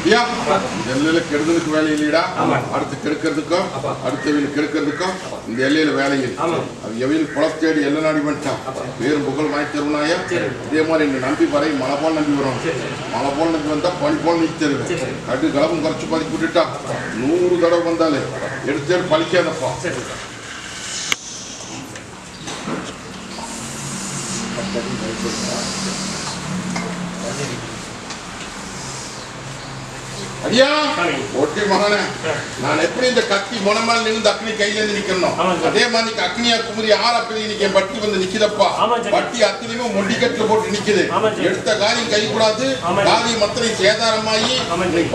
ஐயா இந்த எல்லையில கெடுதலுக்கு வேலை இல்லையடா ஆமா. அடுத்து கெடுக்கிறதுக்கும். அடுத்தவங்களுக்கு கெடுக்கிறதுக்கும் இந்த எல்லையில வேலை இல்லை. அது எவையில் குளம் தேடி எல்லை நாடி வந்துட்டான் பேரும் புகழ் வாங்கி தருவனாயா. இதே மாதிரி இந்த நம்பி வரை மழை போல் நம்பி வரும். மழை போல் நம்பி வந்தா பனி போல் சரி, தருவேன். கட்டு கலப்பும் குறைச்சு பாதி விட்டுட்டா நூறு தடவை வந்தாலே எடுத்து பழிக்காதப்பா சரி ஐயா. ஒட்டி மகனே. நான் எப்படி இந்த கத்தி முனமால் நின்று அக்னி கையில இருந்து நிக்கணும். அதே மாதிரி அக்னியா குமுறி ஆற அப்படி இன்னைக்கு பட்டி வந்து சார். பட்டி அத்தனையுமே மொண்டிக்கட்டுல போட்டு நிக்குது. எடுத்த காரியம் கை கூடாது. காரியம் அத்தனை சேதாரமாயி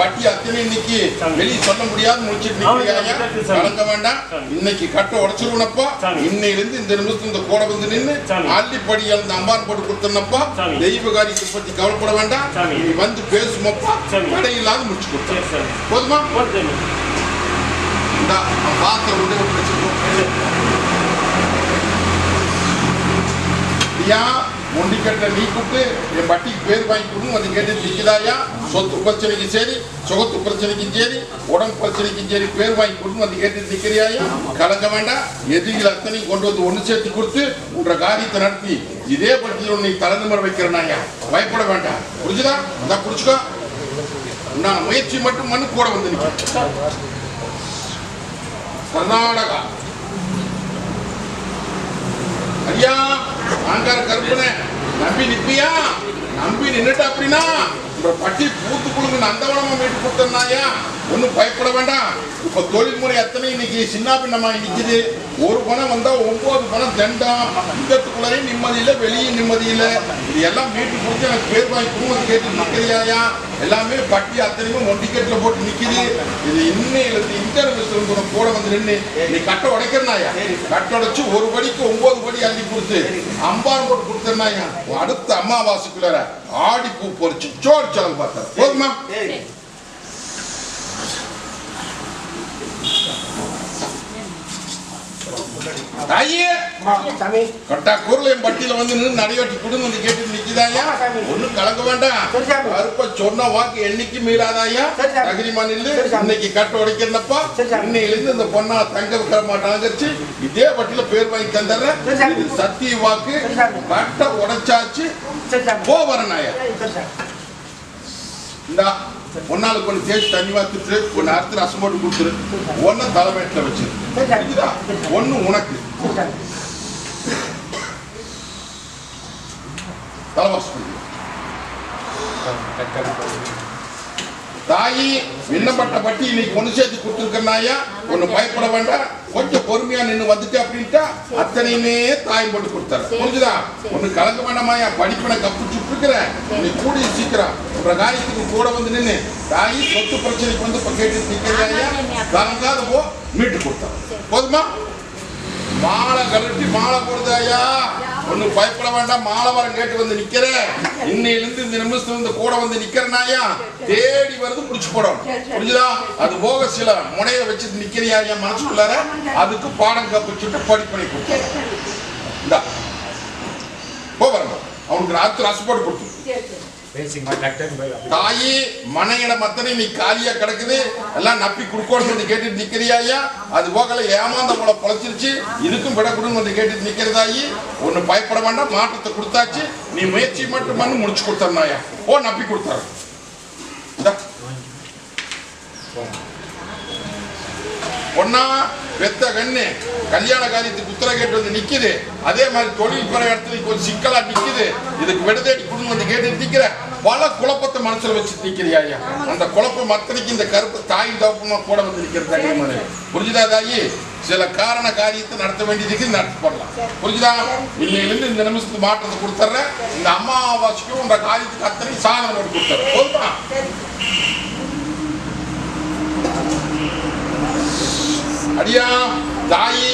பட்டி அத்தனை இன்னைக்கு சாமி. வெளியே சொல்ல முடியாது முடிச்சிட்டு சாமி. கலங்க வேண்டாம். இன்னைக்கு கட்ட உடைச்சிருவனப்பா சாமி. இன்னையில இருந்து இந்த நிமிஷம் இந்த கூட வந்து நின்னு சாமி. அள்ளிப்படி அந்த அம்பான் போட்டு கொடுத்தனப்பா. தெய்வ காரியத்தை பத்தி கவலைப்பட வேண்டாம். நீ வந்து பேசுமப்பா. தடையில்லாத முடிச்சு கொடுத்த சரி சார் போதுமா போட்டு இந்தா, அவன் பாத்திரம் கொண்டு போய் ஐயா மொண்டிக்கட்டை நீ கூப்பிட்டு என் பட்டிக்கு பேர் வாங்கி கொடுன்னு வந்து கேட்டு நிற்கிறாயா சொத்து பிரச்சனைக்கு சரி சுகத்து பிரச்சனைக்கும் சரி உடம்பு பிரச்சனைக்கும் சரி பேர் வாங்கி கொடுன்னு வந்து கேட்டு நிற்கிறியாயா கலக்க வேண்டாம் எதிரிகள் அத்தனையும் கொண்டு வந்து ஒன்று சேர்த்து கொடுத்து உன்ற காரியத்தை நடத்தி இதே பட்டியல் உன்னை தலைநிமர் வைக்கிறனாயா பயப்பட வேண்டாம் புரிஞ்சுதா அதான் புரிச்சுக்கோ நான் முயற்சி மட்டும் மண்ணு கூட வந்து கர்நாடகா. ஐயா ஆங்கார கருப்பனே நம்பி நிற்பியா நம்பி நின்றுட்டு அப்படின்னா உங்க பட்டி பூத்து குழுங்கு நந்தவனமா மீட்டு கொடுத்தனாயா ஒன்றும் பயப்பட வேண்டாம். இப்ப தொழில்முறை எத்தனை இன்னைக்கு சின்ன பின்னமா நிற்கிது ஒரு பணம் வந்தா ஒன்பது பணம் தண்டம் இங்கத்துக்குள்ளே நிம்மதி இல்லை வெளியே நிம்மதி இல்லை. இது எல்லாம் மீட்டு கொடுத்து எனக்கு பேர் வாங்கி குடும்பம் கேட்டு நிற்கிறியாயா எல்லாமே பட்டி அத்தனைக்கும் ஒன் டிக்கெட்ல போட்டு நிக்குது. இது இன்னையில இன்டர்வியூஸ் கூட வந்து நின்று நீ கட்டை உடைக்கிறனாயா? கட்டை உடைச்சு ஒரு படிக்கு ஒன்பது படி அள்ளி கொடுத்து அம்பான் போட்டு கொடுத்தனாயா அடுத்த அம்மாவாசைக்குள்ளார ஆடி பூ பொறிச்சு சோறு சலம் பார்த்தா போதுமா? தாயே சாமி கட்டா கூர்லையும் பட்டியல வந்து நின்று நடையோட்டி குடுங்க வந்து கேட்டு நிக்குதாயா. ஒண்ணும் கலங்க வேண்டாம். கருப்ப சொன்ன வாக்கு என்னைக்கு மீறாதாயா. தகுதிமா நில்லு. இன்னைக்கு கட்ட உடைக்கிறப்பா சரி, சாமி. இன்னையில இருந்து இந்த பொண்ணா தங்க விக்கிற மாட்டாங்கச்சு இதே பட்டியல பேர் வாங்கி தந்துடுறேன். இது சத்திய வாக்கு. கட்ட உடைச்சாச்சு போ வரனாயா இந்தா ஒன்னாளுக்கு ஒன்று தேய்ச்சி தண்ணி வாத்துட்டு ஒன்று அறுத்து ரசம் போட்டு கொடுத்துரு. ஒன்னு தலைமையில வச்சிரு. சரி, சாமி. இதுதா ஒன்னு உனக்கு. சரி சாமி தலைவாசம் பண்ணு தாயி விண்ணப்பட்ட பட்டி இன்னைக்கு ஒண்ணு சேர்த்து கொடுத்துருக்கனாயா ஒண்ணு பயப்பட வேண்டாம். கொஞ்சம் பொறுமையா நின்னு வந்துட்டு அப்படின்ட்டா அத்தனையுமே தாய் போட்டு கொடுத்தாரு புரிஞ்சுதா? ஒண்ணு கலங்க வேண்டாமாயா படிப்பனை கப்பு சுட்டுருக்கிற நீ கூடிய சீக்கிரம். உன்ற காரியத்துக்கு கூட வந்து நின்னு தாயி சொத்து பிரச்சனைக்கு வந்து கேட்டு நிக்கிறாயா கலங்காத போ மீட்டு கொடுத்தாரு போதுமா? மாலை கழட்டி மாலை போடுதாயா ஒன்னும் பயப்பட வேண்டாம். மாலவரம் கேட்டு வந்து நிக்கிற இன்னையிலிருந்து இந்த நிமிஷத்துல இருந்து கூட வந்து நிக்கிறனாயா தேடி வருது புடிச்சு போடும். புரிஞ்சுதா? அது போக சில முனைய வச்சுட்டு நிக்கிறியா என் மனசுக்குள்ளார? அதுக்கு பாடம் கப்பிச்சுட்டு படிப்பனை கொடுத்தேன். இந்தா. போ அவனுக்கு ராத்திரி ரசப்போட்டு கொடுத்து தாயி மனையிடம் அத்தனை நீ காலியா கிடக்குது? எல்லாம் நப்பி கொடுக்கோன்னு வந்து கேட்டுட்டு நிக்கிறியாயா அது போகல ஏமாந்த போல பொழைச்சிருச்சு. இதுக்கும் விடக்கூடும் வந்து கேட்டுட்டு நிக்கிறதாயி ஒன்னு பயப்பட வேண்டாம் மாற்றத்தை கொடுத்தாச்சு. நீ முயற்சி மட்டும் பண்ணி முடிச்சு கொடுத்தாயா ஓ நப்பி கொடுத்தாரு ஒன்னா பெத்த கண்ணு. கல்யாண காரியத்துக்கு உத்தரவு கேட்டு வந்து நிக்குது. அதே மாதிரி தொழில் பிற இடத்துல கொஞ்சம் சிக்கலா நிக்குது. இதுக்கு விடுதேடி குடும்பம் வந்து கேட்டு நிக்கிற பல குழப்பத்தை மனசுல வச்சு நிக்கிறியா ஐயா? அந்த குழப்பம் அத்தனைக்கு இந்த கருப்பு தாய் தவப்பமா கூட வந்து நிக்கிறது புரிஞ்சுதா தாயி? சில காரண காரியத்தை நடத்த வேண்டியதுக்கு நடத்தி போடலாம். புரிஞ்சுதா? இன்னையிலிருந்து இந்த நிமிஷத்துக்கு மாற்றத்தை கொடுத்துட்றேன் இந்த அமாவாசைக்கும் உன்ற காரியத்துக்கு அத்தனை சாதனை போட்டு கொடுத்துறேன் போதுமா? அடியா தாயி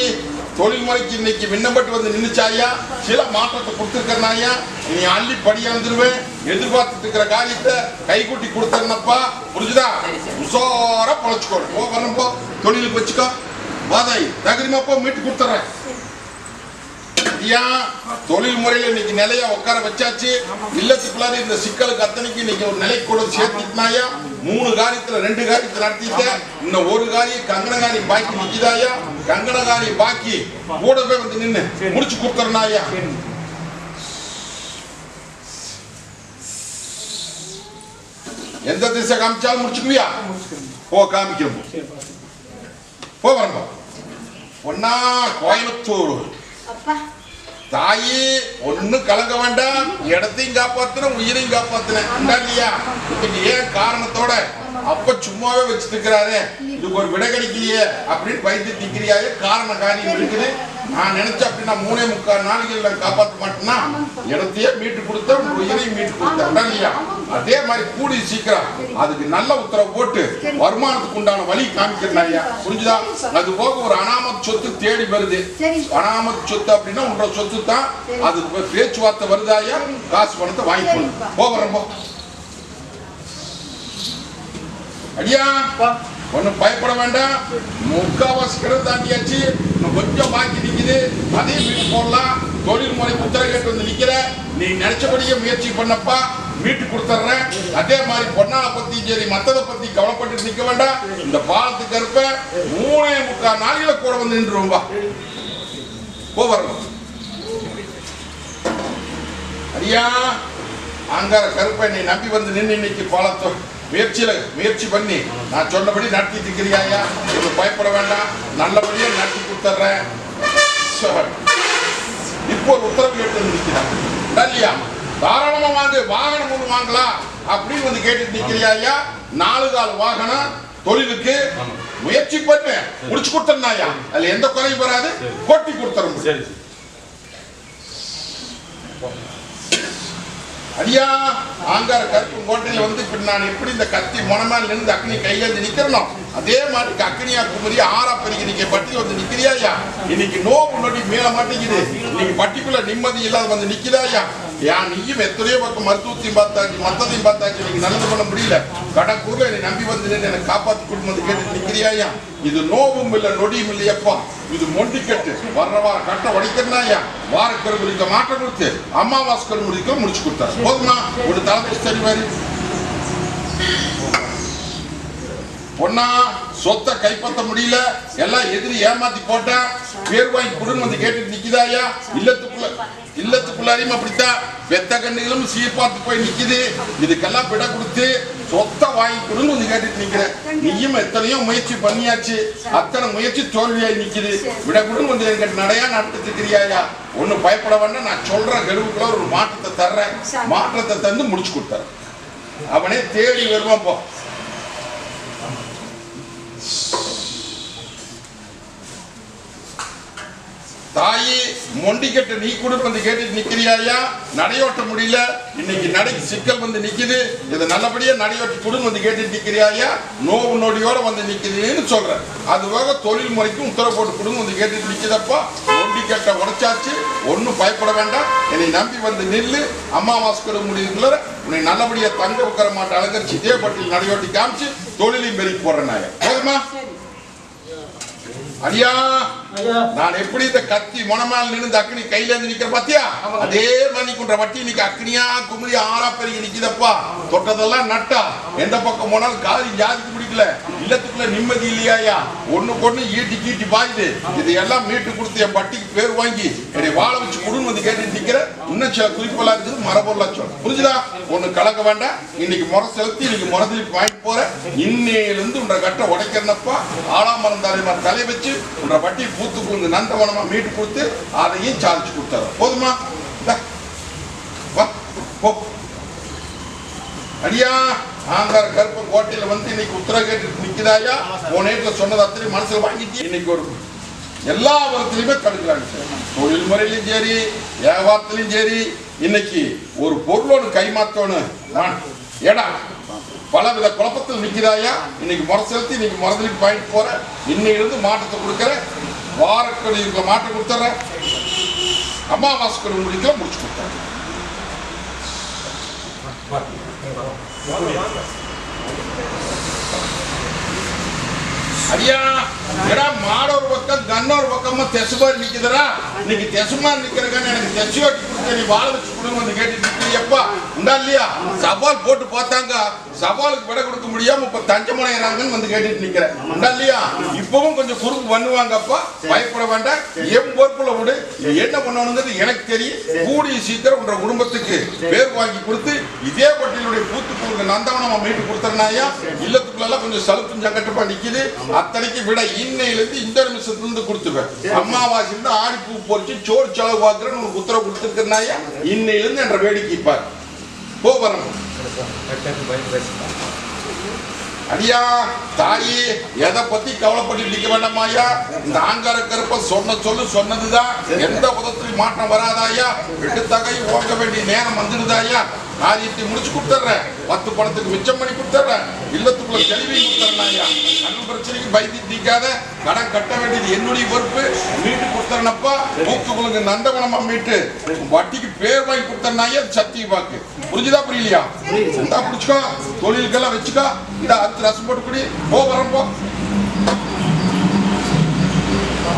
தொழில்முறைக்கு இன்னைக்கு விண்ணப்பட்டு வந்து நின்றுச்சாயா சில மாற்றத்தை கொடுத்துருக்கனாயா நீ அள்ளி படியாந்துருவேன் எதிர்பார்த்துட்டு இருக்கிற காரியத்தை கைகூட்டி கொடுத்தனப்பா புரிஞ்சுதா? உசோரா பொழைச்சுக்கோ. போ வரணும் போ. தொழிலுக்கு வச்சுக்கோ. வாதாய் தகுதிமாப்போ மீட்டு கொடுத்துட்றேன் ஐயா தொழில் முறையில் இன்னைக்கு நிலையா உட்கார வச்சாச்சு. இல்லத்துக்குள்ளார இந்த சிக்கலுக்கு அத்தனைக்கு இன்னைக்கு ஒரு நிலை கூட சேர்த்துக்கினாயா மூணு காரியத்துல ரெண்டு காரியத்தை நடத்திட்ட. இன்னும் ஒரு காரியம் கங்கணகாரி பாக்கி நிக்குதாயா? கங்கணகாரி பாக்கி கூடவே வந்து நின்னு முடிச்சு கொடுத்துறனாயா? எந்த திசை காமிச்சாலும் முடிச்சுக்குவியா? போ காமிக்கிறோம் போ. வரம்பா ஒன்னா கோயம்புத்தூர். அப்பா. தாயி ஒண்ணும் கலங்க வேண்டாம். இடத்தையும் காப்பாத்தின உயிரையும் காப்பாத்தின இல்லையா ஏன் காரணத்தோட அப்ப சும்மாவே வச்சுட்டு இருக்கிறாரே இதுக்கு ஒரு விடை கிடைக்கலையே அப்படின்னு வைத்திய நிக்கிறியாயே காரண காரியம் இருக்குது. நான் நினைச்சேன் அப்படின்னா மூணே முக்கால் நாளைக்கு காப்பாற்ற மாட்டேன்னா இடத்தையே மீட்டு கொடுத்த உயிரையும் மீட்டு கொடுத்தேன். இல்லையா? அதே மாதிரி கூடி சீக்கிரம் அதுக்கு நல்ல உத்தரவு போட்டு வருமானத்துக்கு உண்டான வழி காமிக்கிறேன் ஐயா. புரிஞ்சுதா? அது போக ஒரு அனாமத் சொத்து தேடி வருது. அனாமத் சொத்து அப்படின்னா உன்ற சொத்து தான் அது பேச்சுவார்த்தை வருதாயா காசு பணத்தை வாங்கிக்கணும் போக போகிறோம் போ. அடியா ஒன்றும் பயப்பட வேண்டாம். முக்காவாசி கிடம் தாண்டியாச்சு. இன்னும் கொஞ்சம் பாக்கி நிக்குது. அதையும் மீட்டு போடலாம். தொழில் முறை உத்தர கேட்டு வந்து நிக்கிற. நீ நினைச்சபடியே முயற்சி பண்ணப்பா. மீட்டு கொடுத்துட்றேன். அதே மாதிரி பொன்னால பத்தி சரி மத்ததை பத்தி கவலைப்பட்டு நிக்க வேண்டாம். இந்த பாலத்துக்கு கருப்ப மூணே முக்கால் நாளையில கூட வந்து நின்றுருவோம் வா. போ வரணும். ஐயா அங்கார கருப்பை நீ நம்பி வந்து நின்று இன்னைக்கு பாலத்தோ முயற்சியில முயற்சி பண்ணி நான் சொன்னபடி நடத்திட்டு இருக்கிறியாயா இது பயப்பட வேண்டாம். நல்லபடியா நடத்தி கொடுத்துட்றேன். இப்போ ஒரு உத்தரவு வந்து நிற்கிறான் இல்லையா தாராளமா வாங்கு வாகனம் ஒன்று வாங்கலாம் அப்படின்னு வந்து கேட்டுட்டு நிக்கிறியாயா நாலு கால் வாகனம் தொழிலுக்கு. முயற்சி பண்ணு. முடிச்சு கொடுத்தனாயா அதுல எந்த குறையும் வராது. கொட்டி கொடுத்துறோம் சரி. அடியா ஆங்கார கருப்பு கோட்டையில வந்து இப்படி நான் எப்படி இந்த கத்தி முனமால் நின்று அக்னி கையேந்தி நிக்கிறனோ? அதே மாதிரி அக்னியா குமரி ஆறா பெருகி நீங்க பட்டியில் வந்து நிக்கிறியாயா இன்னைக்கு நோவு முன்னாடி மேல மாட்டேங்குது. இன்னைக்கு பட்டிக்குள்ள நிம்மதி இல்லாத வந்து நிக்கிறாயா ஏன் நீயும் எத்தனையோ பக்கம் மருத்துவத்தையும் பார்த்தாச்சு மத்ததையும் பார்த்தாச்சு நீங்க நல்லது பண்ண முடியல. கடற்கூர்ல என்னை நம்பி வந்து நின்னு என்னை காப்பாத்தி கொடுமது வந்து கேட்டு நிக்கிறியாயா இது நோவும் இல்ல நொடியும் இல்லையப்பா இது மொண்டிக்கட்டு. வர்ற வார கட்ட உடைக்கிறனாயா வாரக்கரு குறிக்க மாற்றம் கொடுத்து அமாவாஸ்கர் முடிக்க முடிச்சு கொடுத்தாரு. போதுமா? ஒரு தலைமை தெரிவாரு மாதிரி பொண்ணா சொத்தை கைப்பற்ற முடியல. எல்லாம் எதிரி ஏமாத்தி போட்டேன் பேர் வாங்கி கொடுன்னு வந்து கேட்டுட்டு நிக்குதாயா இல்லத்துக்குள்ள இல்லத்துக்குள்ளாரையும் அப்படித்தான் வெத்த கண்ணுகளும் சீர்பார்த்து போய் நிக்குது. இதுக்கெல்லாம் விட கொடுத்து சொத்தை வாங்கிக்கணும்னு வந்து கேட்டுட்டு நிக்கிறேன். நீயும் எத்தனையோ முயற்சி பண்ணியாச்சு. அத்தனை முயற்சி தோல்வியாய் நிக்குது. விட கொடுன்னு வந்து என்கிட்ட நடையா நடத்திட்டு இருக்கிறியாயா ஒண்ணு பயப்பட வேண்டாம். நான் சொல்ற கெடுவுக்குள்ள ஒரு மாற்றத்தை தர்றேன். மாற்றத்தை தந்து முடிச்சு கொடுத்தேன் அவனே தேடி வருவான் போ. தாயி மொண்டிக்கட்டு நீ கூட வந்து கேட்டுட்டு நிக்கிறியாயா நடையோட்ட முடியல. இன்னைக்கு நடைக்கு சிக்கல் வந்து நிக்குது. இதை நல்லபடியா நடையோட்டி கூட வந்து கேட்டுட்டு நிக்கிறியாயா நோவு நொடியோட வந்து நிக்குதுன்னு சொல்றேன். அதுவாக தொழில் முறைக்கும் உத்தரவு போட்டு கொடுங்க வந்து கேட்டுட்டு நிக்குதப்பா. மொண்டிக்கட்டை உடைச்சாச்சு. ஒன்றும் பயப்பட வேண்டாம். என்னை நம்பி வந்து நில்லு. அமாவாஸ்கர் முடிவுக்குள்ள உன்னை நல்லபடியா தங்க உட்கார மாட்டை அலங்கரிச்சு இதே பட்டியல் நடையோட்டி காமிச்சு தொழிலையும் பெருக்கி போடுறேன் நாயா போதுமா? அடியா நான் எப்படி இந்த கத்தி முனமால் நின்று அக்னி கையில இருந்து நிக்கிற பாத்தியா? அதே மாதிரி குன்ற வட்டி இன்னைக்கு அக்னியா குமரி ஆறா பெருகி நிக்குதப்பா. தொட்டதெல்லாம் நட்டா. எந்த பக்கம் போனாலும் காதி ஜாதிக்கு பிடிக்கல இல்லத்துக்குள்ள நிம்மதி இல்லையாயா? ஒண்ணு கொண்டு ஈட்டி கீட்டி பாயுது. இதையெல்லாம் மீட்டு கொடுத்து என் பட்டிக்கு பேர் வாங்கி என்னை வாழ வச்சு கொடுன்னு வந்து கேட்டு நிக்கிற இன்னும் சில குறிப்பெல்லாம் இருக்குது மரபொருளா சொல்ல புரிஞ்சுதா? ஒண்ணு கலக்க வேண்டாம். இன்னைக்கு முறை செலுத்தி இன்னைக்கு முறை திருப்பி வாங்கிட்டு போற இன்னையிலிருந்து உன்ற கட்டை உடைக்கிறனப்பா. ஆளாமரம் தலைமா தலை வச்சு உன்ற பட்டி பூத்து குழுந்து நந்தவனமா மீட்டு கொடுத்து அதையும் சாதிச்சு கொடுத்தாரு போதுமா? அடியா! ஆங்கார கருப்பு கோட்டையில் வந்து இன்னைக்கு உத்தரவு கேட்டு நிற்கிறாயா உன் சொன்னது அத்தனை மனசில் வாங்கிட்டு இன்னைக்கு ஒரு எல்லா விதத்திலுமே தடுக்கிறாங்க. சார் தொழில் முறையிலும் சரி வியாபாரத்துலையும் சரி இன்னைக்கு ஒரு பொருளோடு கைமாத்தோன்னு ஏடா பலவித குழப்பத்தில் நிற்கிறாயா இன்னைக்கு முறை செலுத்தி இன்னைக்கு முறதலுக்கு வாங்கிட்டு போற. இன்னையிலிருந்து மாற்றத்தை கொடுக்குற. இருக்க மாற்றம் கொடுத்துற அமாவாசை முடிக்க முடிச்சு கொடுத்தாரு ஐயா ஏடா மாட மாடோர் பக்கம் கண்ணோர் பக்கமா தெசுமாரி நிக்குதுடா. இன்னைக்கு தெசுமாரி நிக்கிறதுக்கான எனக்கு தச்சு ஓட்டி கொடுத்து நீ வாழ வச்சு கொடுங்க வந்து கேட்டு எப்பா உண்டா இல்லையா? சவால் போட்டு பார்த்தாங்க. சவாலுக்கு விட கொடுக்க முடியாம இப்ப தஞ்சமடைகிறாங்கன்னு வந்து கேட்டுட்டு நிக்கிறேன். உண்டா இல்லையா? இப்பவும் கொஞ்சம் குறுக்கு பண்ணுவாங்கப்பா. பயப்பட வேண்டாம். என் பொறுப்புல விடு. என்ன பண்ணணுங்கிறது எனக்கு தெரியும். கூடிய சீக்கிரம் உன்ற குடும்பத்துக்கு பேர் வாங்கி கொடுத்து இதே பட்டியலுடைய பூத்துக்குழுக்கு நந்தவனம் மீட்டு கொடுத்துறனாயா இல்லத்துக்குள்ள கொஞ்சம் சலுப்பும் சங்கட்டப்பா நிக்குது. அத்தனைக்கு விட. இன்னையில இருந்து இந்த நிமிஷத்துல இருந்து கொடுத்துருவேன். அம்மாவாசை இருந்து ஆடி பூ பொறிச்சு சோறு செலவு பார்க்கிறேன்னு உனக்கு உத்தரவு கொடுத்துருக்கனாயா இன்னையில இருந்து என்ற வேடிக்கை பார். போ வரணும் அடியா தாயி எதை பத்தி கவலைப்பட்டு நிக்க வேண்டாமாயா? இந்த ஆங்கார கருப்ப சொன்ன சொல்லு சொன்னதுதான். எந்த விதத்திலும் மாற்றம் வராதாயா? ரெண்டு தகை வேண்டிய நேரம் வந்துடுதாயா? காரியத்தை முடிச்சு கொடுத்துட்றேன். பத்து பணத்துக்கு மிச்சம் பண்ணி கொடுத்துட்றேன். கடன் தீக்காத கடன் கட்ட வேண்டியது என்னுடைய பொறுப்பு. மீட்டு கொடுத்துறேனப்பா மூக்குகளுக்கு நந்தவனமா மீட்டு. வட்டிக்கு பேர் வாங்கி கொடுத்தனாயே சத்திய பாக்கு புரிஞ்சுதா புரியலையா? இந்தா புடிச்சுக்கோ தொழிலுக்கெல்லாம் வச்சுக்கோ. இந்த அடுத்து ரசம் போட்டு குடி. போ வரேன்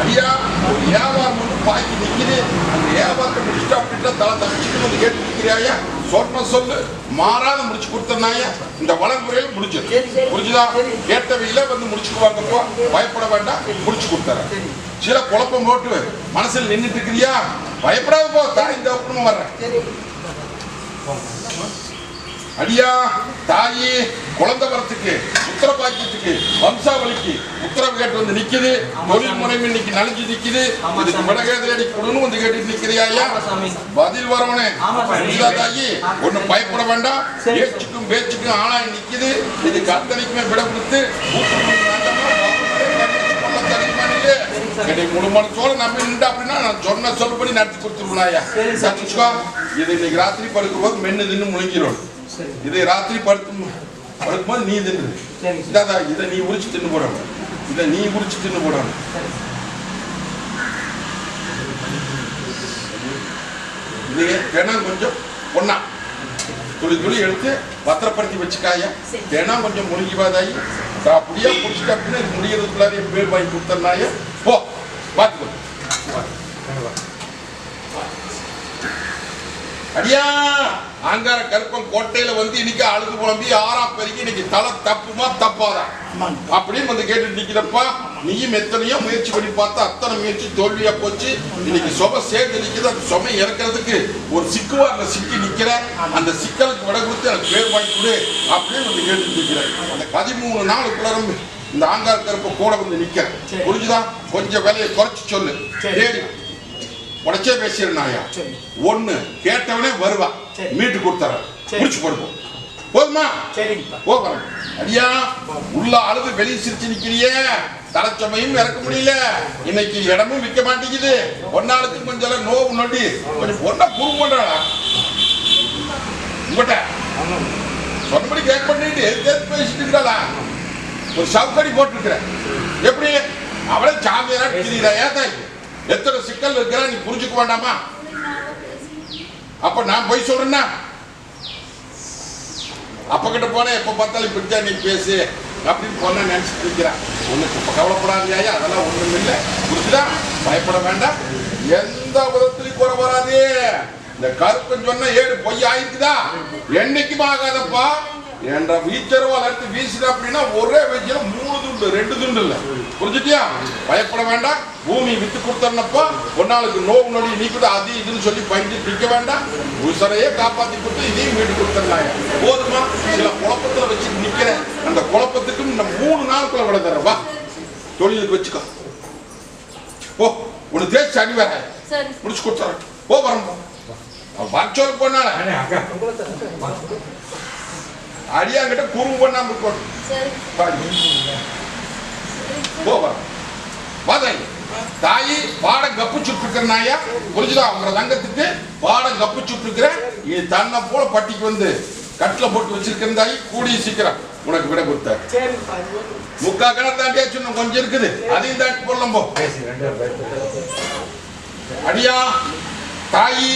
ஐயா ஒரு வியாபாரம் மட்டும் பாக்கி நிற்கிது அந்த வியாபாரத்தை முடிச்சுட்டு அப்படின்ட்டு தலை தப்பிச்சுட்டு வந்து கேட்டு நிற்கிறியா சொன்ன சொல்லு மாறாத முடிச்சு கொடுத்தனாயா இந்த வளர்முறையில் முடிஞ்சது. புரிஞ்சுதா? கேட்டவையில வந்து முடிச்சுக்குவாங்கப்போ பயப்பட வேண்டாம் முடிச்சு கொடுத்துறேன். சில குழப்பம் போட்டு மனசில் நின்றுட்டு இருக்கிறியா? பயப்படாத போ. தாய் இந்த வர்றேன். அடியா தாயி குழந்தை வரத்துக்கு புத்திர பாக்கியத்துக்கு வம்சாவளிக்கு உத்தரவு கேட்டு வந்து நிக்குது. தொழில் முறைமை இன்னைக்கு நலிஞ்சு நிக்குது. இதுக்கு விடகேதில் அடி கொடுன்னு வந்து கேட்டு நிக்கிறியா ஐயா பதில் வரவனே. தாயி ஒண்ணு பயப்பட வேண்டாம். பேச்சுக்கும் பேச்சுக்கும் ஆளாய் நிக்குது. இதுக்கு அத்தனைக்குமே விட கொடுத்து முழு மனசோட நம்பி நின்று அப்படின்னா நான் சொன்ன சொல்லுபடி நடத்தி சத்துச்சுக்கோ இது இன்னைக்கு ராத்திரி படுக்கும் போது மென்னு தின்னு முழுங்கிடும் இதை ராத்திரி படுத்து படுக்கும்போது நீ தின்னு. இதை நீ உரிச்சு தின்னு போடணும் இதை நீ உரிச்சு தின்னு போடணும் இது தினம் கொஞ்சம் பொண்ணா துளி துளி எடுத்து பத்திரப்படுத்தி வச்சுக்காயா தினம் கொஞ்சம் முழுங்கி பாதாயி அப்படியே பிடிச்சிட்டு அப்படின்னா முடியறதுக்குள்ளார பேர் வாங்கி கொடுத்தனாய போ பார்த்துக்கோ. அடியா! ஆங்கார கருப்பன் கோட்டையில வந்து இன்னைக்கு அழுது புலம்பி ஆறாம் பெருக்கி இன்னைக்கு தலை தப்புமா தப்பாதா? அப்படின்னு வந்து கேட்டு நிக்கிறப்பா நீயும் எத்தனையோ முயற்சி பண்ணி பார்த்தா அத்தனை முயற்சி தோல்வியா போச்சு. இன்னைக்கு சொப சேர்ந்து நிக்குது. அந்த சுமை இறக்கிறதுக்கு ஒரு சிக்குவார்ல சிக்கி நிக்கிற அந்த சிக்கலுக்கு விட கொடுத்து எனக்கு பேர் வாங்கி கொடு அப்படின்னு வந்து கேட்டு நிக்கிறேன். அந்த பதிமூணு நாளுக்குள்ள இந்த ஆங்கார கருப்பை கூட வந்து நிக்கிறேன். புரிஞ்சுதா? கொஞ்சம் விலையை குறைச்சு சொல்லு. தேடி. உடச்சே பேசிடுறாயா சரி. ஒண்ணு கேட்டவனே வருவா. மீட்டு கொடுத்துறேன். முடிச்சு போடுவோம் போதுமா? சரிங்கப்பா. போகிறேன் அடியா உள்ள அழுது வெளியே சிரிச்சு நிக்கிறியே. தலைச்சமையும் இறக்க முடியல. இன்னைக்கு இடமும் விற்க மாட்டேங்குது. ஒன்னாளுக்கு கொஞ்சம் நோவு நொடி. கொஞ்சம் பொண்ணா குறு பண்றாளா? உங்கள்கிட்ட சொன்னபடி கேட்க பண்ணிட்டு எதுக்கு பேசிட்டு இருக்கிறாளா? ஒரு சவுக்கடி போட்டிருக்கிறேன். எப்படி? அவளே சாமியாரா தெரியுதா ஏதாய் எத்தனை சிக்கல் இருக்கிற நீ புரிஞ்சுக்க வேண்டாமா? அப்ப நான் போய் சொல்றேன்னா? அப்ப கிட்ட போனா எப்ப பார்த்தாலும் இப்படித்தான் நீ பேசு அப்படின்னு பொண்ணை நினைச்சிட்டு இருக்கிறான். ஒண்ணுக்கு இப்ப கவலைப்படாதியா அதெல்லாம் ஒண்ணும் இல்லை. புரிஞ்சுதா? பயப்பட வேண்டாம். எந்த விதத்திலையும் குறை வராது. இந்த கருப்புன்னு சொன்னா ஏடு பொய் ஆயிருக்குதா என்னைக்கும் ஆகாதப்பா. என்ற வீச்சரவால் எடுத்து வீசுற அப்படின்னா ஒரே வீச்சில மூணு துண்டு ரெண்டு துண்டு இல்ல. புரிஞ்சுட்டியா? பயப்பட வேண்டாம். பூமி வித்து கொடுத்தனப்பா பொன்னாளுக்கு நோவு நொடி நீக்குது அது இதுன்னு சொல்லி பயந்து நிக்க வேண்டாம். உசரையே காப்பாத்தி கொடுத்து இதையும் வீட்டு கொடுத்துருந்தாங்க போதுமா? சில குழப்பத்துல வச்சுட்டு நிக்கிறேன். அந்த குழப்பத்துக்கு இந்த மூணு நாளுக்குள்ள விட தரேன். வா. தொழிலுக்கு வச்சுக்கோ. போ. உனக்கு தேய்ச்சி அடி வர சரி. முடிச்சு கொடுத்துறேன். போ வரம்போ வரச்சோல் போனால அடியாங்கிட்ட குறும்பு பண்ணாம இருக்கணும் சரி. பாரு. போ வர வாதாய் தாயி. பாடம் கப்பு சுட்டுருக்கிற நாயா? புரிஞ்சுதா? அவங்க தங்கத்துக்கு பாடம் கப்பு சுட்டுருக்கிற இது தன்னை போல பட்டிக்கு வந்து கட்டில போட்டு வச்சிருக்கிற தாயி. கூடிய சீக்கிரம் உனக்கு விட சரிங்கப்பா முக்கா கிணறு தாண்டியா சொன்ன கொஞ்சம் இருக்குது. அதையும் தாண்டி போடலாம் போ. அடியா தாயி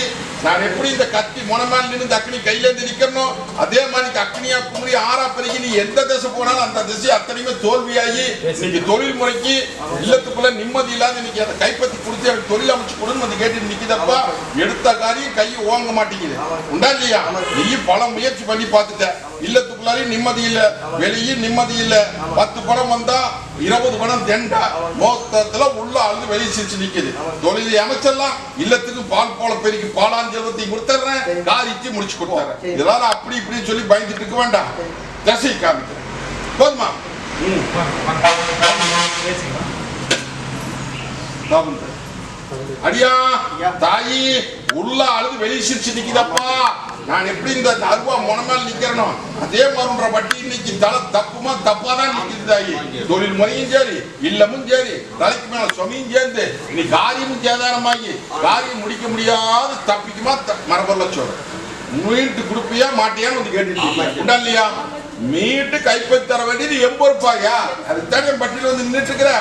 நான் எப்படி இந்த கத்தி முனமால் நின்று இந்த அக்னி கையில இருந்து நிக்கணும் அதே மாதிரி அக்னியா குமரி ஆறா பெருகி நீ எந்த திசை போனாலும் அந்த திசை அத்தனையுமே தோல்வியாகி இன்னைக்கு தொழில் முறைக்கு இல்லத்துக்குள்ள நிம்மதி இல்லாத இன்னைக்கு அதை கைப்பற்றி கொடுத்து எனக்கு தொழில் அமைச்சு கொடுன்னு வந்து கேட்டு நிக்கிதப்பா. எடுத்த காரியம் கை ஓங்க மாட்டேங்குது. உண்டா இல்லையா? நீ பல முயற்சி பண்ணி பார்த்துட்ட. இல்லத்துக்குள்ளாரையும் நிம்மதி இல்ல வெளியும் நிம்மதி இல்ல. பத்து படம் வந்தா இருபது படம் தெண்டா. மொத்தத்துல உள்ள அழுது வெளியே சிரிச்சு நிக்குது. தொழிலை அமைச்செல்லாம் இல்லத்துக்கு பால் போல பெருக்கி பாலாஞ்சலத்தையும் கொடுத்துட்றேன் காரிக்கு முடிச்சு கொடுத்துறேன். இதெல்லாம் அப்படி இப்படி சொல்லி பயந்துட்டு இருக்க வேண்டாம். தசை காமிக்கிறேன். போதுமா. அடியா தாயி உள்ள அழுது வெளியே சிரிச்சு நிக்குதப்பா. நான் எப்படி இந்த அருவா முனமேல் நிக்கிறனோ அதே மாதிரின்ற வட்டி இன்னைக்கு தலை தப்புமா தப்பா தான் நிக்குது தாயி. தொழில் முறையும் சரி இல்லமும் சரி தலைக்கு மேல சுமையும் சேர்ந்து இனி காரியமும் சேதாரமாகி காரியம் முடிக்க முடியாது தப்பிக்குமா மரபல்ல சொல்றேன். மீட்டு கொடுப்பியா மாட்டியான்னு வந்து கேட்டுட்டு உண்டா இல்லையா? மீட்டு கைப்பற்றி தர வேண்டியது எம்பொறுப்பாயா அதுதான் என் பட்டியல வந்து நின்றுட்டு இருக்கிற.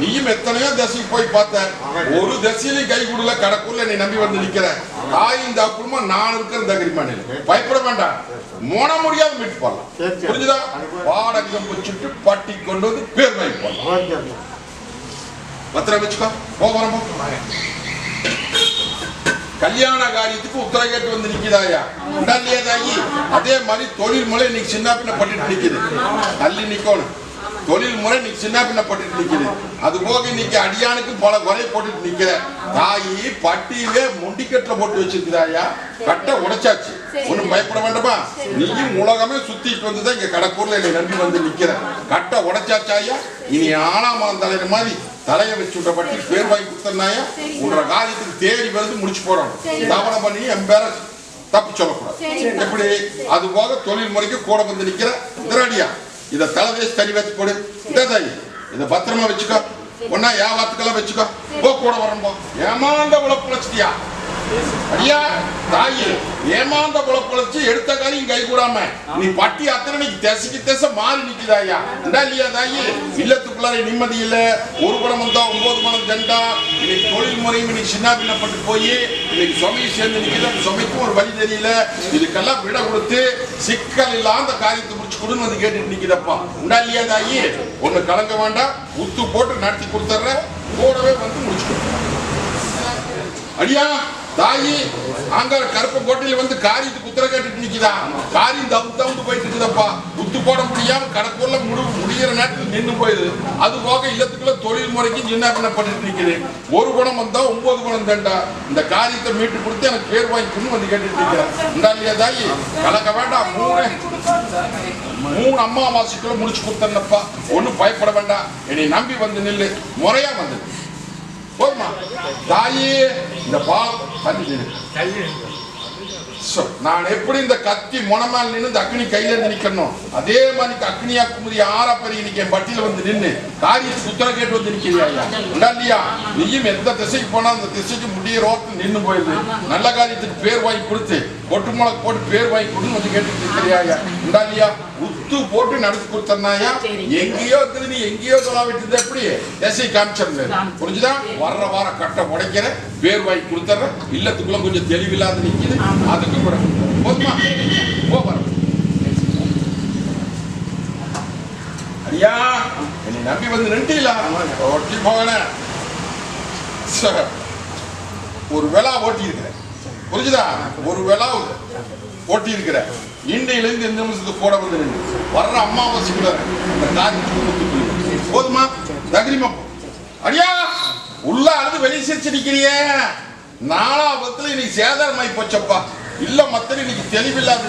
நீயும் எத்தனையோ தசைக்கு போய் பார்த்த. ஒரு தசையிலையும் கை கொடுல கடக்குள்ள நீ நம்பி வந்து நிக்கிற. தாயும் தாக்குமா நான் இருக்கிற தகிரிமானில் பயப்பட வேண்டாம். மோன முடியாத மீட்டு போடலாம். புரிஞ்சுதா? பாடகம் வச்சுட்டு பட்டி கொண்டு வந்து பேர் வாங்கி போடலாம். பத்திரம் வச்சுக்கோ. போ வரம்போ கல்யாண காரியத்துக்கு உத்தரவு கேட்டு வந்து நிக்குதாயா உடனே தாயி அதே மாதிரி தொழில் முறை இன்னைக்கு சின்ன பின்ன பட்டுட்டு நிக்குது. தள்ளி நிக்கணும். தொழில் முறை இன்னைக்கு சின்ன பின்ன பட்டுட்டு நிக்குது. அது போக இன்னைக்கு அடியானுக்கு பல குறை போட்டுட்டு நிக்கிற. தாயி பட்டியிலே முண்டிக்கட்டுல போட்டு வச்சிருக்கிறாயா? கட்டை உடைச்சாச்சு. ஒண்ணும் பயப்பட வேண்டாமா? நீயும் உலகமே சுத்திட்டு வந்துதான் இங்க கடக்கூர்ல என்னை நம்பி வந்து நிக்கிற. கட்டை உடைச்சாச்சாயா? இனி ஆனாமான் தலைவர் மாதிரி. தலையை வச்சு விட்ட பட்டி பேர் வாங்கி கொடுத்தனாயா உன்னோட காரியத்துக்கு தேடி வருது முடிச்சு போறோம் தவணை பண்ணி என் பேர தப்பு சொல்லக்கூடாது. எப்படி? அது போக தொழில் முறைக்கு கூட வந்து நிக்கிற திராடியா இத தலை வேஸ்ட் தனி வச்சு போடு. தாய் இத. பத்திரமா வச்சுக்கோ. ஒன்னா வியாபாரத்துக்கெல்லாம் வச்சுக்கோ. போ கூட வரம்போ ஏமாந்த உழப்பு வச்சுட்டியா ஐயா தாயி ஏமாந்த குழப்பழச்சு எடுத்த காரியம் கை கூடாம நீ பட்டி அத்தனை திசைக்கு திசை மாறி நிக்குதா ஐயா? இந்தா இல்லையா தாயி? இல்லத்துக்குள்ளார நிம்மதி இல்ல. ஒரு படம் வந்தா ஒன்பது படம் தண்டா இன்னைக்கு தொழில் முறையும் இன்னைக்கு சின்ன பின்னப்பட்டு போய் இன்னைக்கு சுமையை சேர்ந்து நிக்குது. அந்த சுமைக்கும் ஒரு வழி தெரியல. இதுக்கெல்லாம் விட கொடுத்து சிக்கல் இல்லாத காரியத்தை முடிச்சு கொடுன்னு வந்து கேட்டுட்டு நிக்குதப்பா. உண்டா இல்லையா தாயி? ஒண்ணு கலங்க வேண்டாம். உத்து போட்டு நடத்தி கொடுத்துட்ற கூடவே வந்து முடிச்சு அடியா தாயி அங்க கருப்ப கோட்டையில வந்து காரியத்து குத்திர கேட்டுட்டு நிக்குதா? காரியம் தப்பு தவுந்து போயிட்டு இருக்குதப்பா. குத்து போட முடியாம கடற்கொள்ள முடி முடிகிற நேரத்தில் நின்று போயிடுது. அது போக இல்லத்துக்குள்ள தொழில் முறைக்கு சின்ன பண்ணப்பட்டு நிக்குது. ஒரு குணம் வந்தா ஒன்பது குணம் தேண்டா. இந்த காரியத்தை மீட்டு கொடுத்து எனக்கு பேர் வாங்கிக்கணும்னு வந்து கேட்டுட்டு இருக்கிறேன் இந்தா இல்லையா தாயி? கலக்க வேண்டாம். மூணு மூணு அம்மாவாசைக்குள்ள முடிச்சு கொடுத்தேன்னப்பா ஒன்றும் பயப்பட வேண்டாம். என்னை நம்பி வந்து நில்லு. முறையா வந்து. போதுமா தாயி இந்த பால் நான் எப்படி இந்த கத்தி முனமால் நின்று இந்த அக்னி கையில இருந்து நிக்கணும் அதே மாதிரி அக்னியா குமரி ஆறா பெரிய இன்னைக்கு பட்டியல வந்து நின்று காரிய சுத்திர கேட்டு வந்து நிக்கிறியா உண்டா இல்லையா? நீயும் எந்த திசைக்கு போனா அந்த திசைக்கு முடிய ரோட்டு நின்று போயிருது நல்ல காரியத்துக்கு பேர் வாங்கி கொடுத்து பொட்டு முளக்கு போட்டு பேர் வாங்கி கொடுன்னு வந்து கேட்டு நிக்கிறியா உண்டா இல்லையா? உத்து போட்டு நடத்தி கொடுத்தனாயா எங்கேயோ இருக்குது நீ எங்கேயோ சொல்ல விட்டது எப்படி? திசை காமிச்சிருந்தேன் புரிஞ்சுதா? வர்ற வாரம் கட்டை உடைக்கிற பேர் வாங்கி கொடுத்துட்றேன் இல்லத்துக்குள்ள கொஞ்சம் தெளிவில்லாத நிக்குது. அதுக்கு கூட. போதுமா? போ வரோம் ஐயா என்னை நம்பி வந்து நின்றுல ஒட்டி போகல. ஒரு விழா ஓட்டி இருக்கிறேன் புரிஞ்சுதா? ஒரு விழா ஓட்டி இருக்கிறேன் இன்றையிலிருந்து எந்த நிமிஷத்துக்கு போட வந்து நின்று வர்ற அம்மாவாசைக்குள்ள அந்த காரியத்துக்கு ஒத்து போயிரு. போதுமா? தகிரிமா அடியா! உள்ள அழுது வெளியே சிரிச்சு நாலாபத்துல இன்னைக்கு சேதாரமாய் போச்சப்பா. இல்ல மத்தன இன்னைக்கு தெளிவில்லாத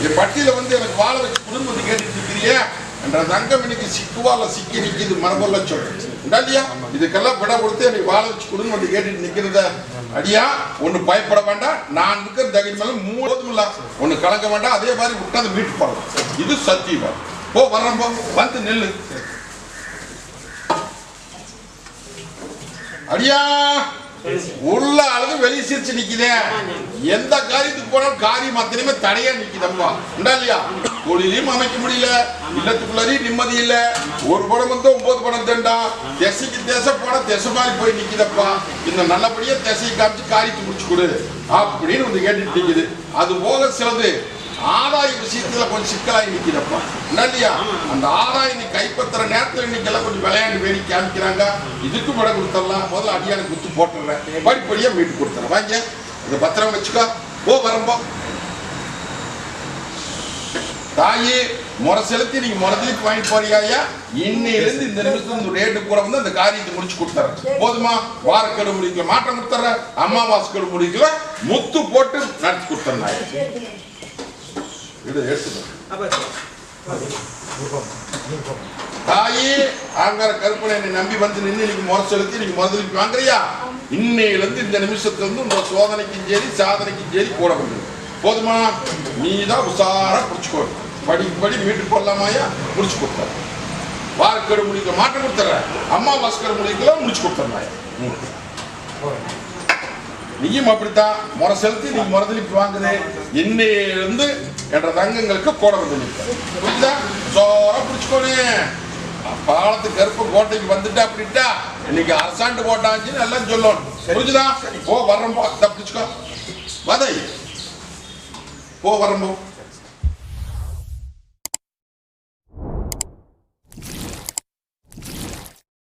என் பட்டியல வந்து எனக்கு வாழ வச்சு குடும்பத்தை கேட்டுட்டு இருக்கிறியே என்ற தங்கம் இன்னைக்கு சிக்குவால சிக்கி நிற்கிது மரபொல்ல சொல்றேன் இல்லையா? இதுக்கெல்லாம் விட கொடுத்து என்னை வாழ வச்சு கொடுன்னு வந்து கேட்டுட்டு நிக்கிறத அடியா? ஒண்ணு பயப்பட வேண்டாம். நான் இருக்கிற தகுதி மேல மூணு இல்ல. ஒண்ணு கலக்க வேண்டாம். அதே மாதிரி விட்டாத மீட்டு போடலாம் இது சத்தியமா? போ வர்றோம் போ. வந்து நெல்லு. அடியா? உள்ள அளவு வெளியே சிரிச்சு நிக்குதே. எந்த காரியத்துக்கு போனாலும் காரியம் அத்தனையுமே தடையா நிக்குதம்மா உண்டா இல்லையா? தொழிலையும் அமைக்க முடியல. இல்லத்துக்குள்ளாரையும் நிம்மதி இல்ல. ஒரு படம் வந்து ஒன்பது படம் தண்டா. திசைக்கு திசை போன திசை மாதிரி போய் நிக்குதப்பா. இந்த நல்லபடியா திசையை காமிச்சு காரியத்தை முடிச்சு கொடு. அப்படின்னு வந்து கேட்டுட்டு நிக்குது. அது போக சிலது ஆதாய விஷயத்துல கொஞ்சம் சிக்கலாகி என்ன இல்லையா அந்த ஆதாயம் நீ கைப்பற்றுற நேரத்துல இன்னைக்கு எல்லாம் கொஞ்சம் விளையாண்டு வேடி காமிக்கிறாங்க. இதுக்கு விட கொடுத்துடலாம். முதல்ல அடியானுக்கு குத்து போட்டுடுறேன். படிப்படியா மீட்டு கொடுத்துறேன் வாங்க. இதை பத்திரம் வச்சுக்கோ. போ வரம்போ. தாயே முறை செலுத்தி நீங்க முறதிலுக்கு வாங்கிட்டு போறியா இன்னையிலிருந்து இந்த நிமிஷம் இந்த ரேட்டு கூட வந்து அந்த காரியத்தை முடிச்சு கொடுத்துறேன். போதுமா? வாரக்கெடு முடிக்கல மாற்றம் கொடுத்துறேன். அமாவாசை முடிக்கல முத்து போட்டு நடத்தி கொடுத்துறேன். தாயே ஆங்கார கருப்பனை என்னை நம்பி வந்து நின்று இன்னைக்கு முறை செலுத்தி நீங்க முதலுக்கு வாங்குறியா? இன்னையில இருந்து இந்த நிமிஷத்துல இருந்து உங்க சோதனைக்கும் சரி சாதனைக்கும் சரி கூட வந்து. போதுமா? நீ தான் உசாரா புடிச்சுக்கோ. படி படி வீட்டுக்கு போடலாமாயா முடிச்சு கொடுத்தார வாரக்கெடு முடிக்க மாற்றம் கொடுத்துற அம்மா வாஸ்கர் முடிக்கலாம் முடிச்சு கொடுத்துறாயா நீயும் அப்படித்தான். முறை செலுத்தி நீ முறதலிப்பு வாங்குது. இன்னையிலிருந்து என்ற தங்கங்களுக்கு கூட நிற்க புரியுதா சோரா பிடிச்சுக்கோனே. பாலத்து கருப்பு கோட்டைக்கு வந்துட்டா அப்படின்ட்டா இன்னைக்கு அரசாண்டு போட்டாச்சுன்னு எல்லாம் சொல்லணும். புரிஞ்சுதா? போ வர்றோம் போ. இந்தா பிடிச்சுக்கோ. வதை போ வர்றோம் போ.